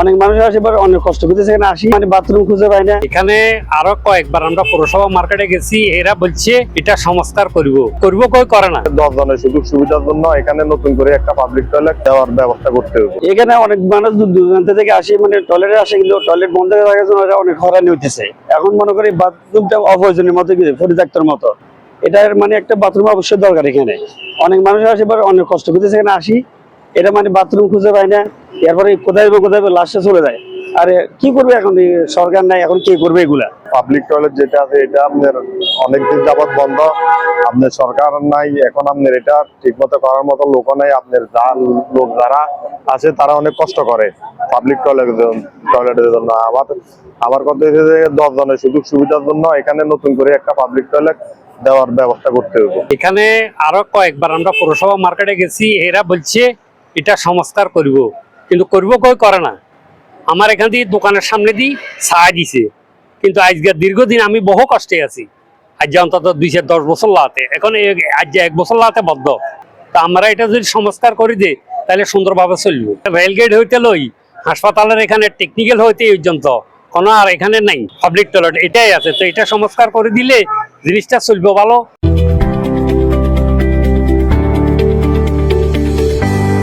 অনেক মানুষ আসে এবার অনেক কষ্ট করতেছে। এখানে আসি মানে বাথরুম খুঁজে পায় না। এখানে আরও কয়েকবার আমরা পৌরসভা মার্কেটে গেছি এরা বলছে এটা সংস্কার করব। করব কই করে না। দশ জনের সুযোগ সুবিধার জন্য এখানে নতুন করে একটা পাবলিক টয়লেট দেওয়ার ব্যবস্থা করতে হবে। এখানে অনেক মানুষ দূর দূরান্ত থেকে আসে মানে টয়লেটে আসে কিন্তু টয়লেট বন্ধ হয়ে থাকার জন্য অনেক হরানি হইতেছে। এখন মনে করি বাথরুমটা অপ্রয়োজনীয় মতো কিছু পরিত্যক্তর মতো। এটার মানে একটা বাথরুম অবশ্যই দরকার এখানে। অনেক মানুষ আসে এবার অনেক কষ্ট করতেছে। এখানে আসি এটা মানে বাথরুম খুঁজে পায় না এরপরে কোথায় যাবে কোথায় যাবে লাস্টে চলে যায়। আরে কি করবে এখন? সরকার নাই এখন কি করবে এগুলা? পাবলিক টয়লেট যেটা আছে এটা আপনার অনেকদিন যাবত বন্ধ। আপনার সরকার নাই এখন আপনার এটা ঠিক মতো করার মতো লোক নাই। আপনার যা লোক যারা আছে তারা অনেক কষ্ট করে পাবলিক টয়লেট টয়লেটের জন্য আবার আমার কথা হচ্ছে যে দশ জনের সুযোগ সুবিধার জন্য এখানে নতুন করে একটা পাবলিক টয়লেট দেওয়ার ব্যবস্থা করতে হবে। এখানে আরও কয়েকবার আমরা পৌরসভা মার্কেটে গেছি এরা বলছে এটা সংস্কার করব। কিন্তু করব কই করে না। আমার এখান দিয়ে দোকানের সামনে দিয়ে ছায়া দিছে। কিন্তু আজকে দীর্ঘদিন আমি বহু কষ্টে আছি। আজ অন্তত দুই চার দশ বছর লাতে। এখন আজ এক বছর লাতে বদ্ধ। তা আমরা এটা যদি সংস্কার করে দিই তাহলে সুন্দরভাবে চলবে। রেলগেট হইতে লই হাসপাতালের এখানে টেকনিক্যাল হইতে পর্যন্ত কোনো আর এখানে নাই। পাবলিক টয়লেট এটাই আছে। তো এটা সংস্কার করে দিলে জিনিসটা চলবে ভালো।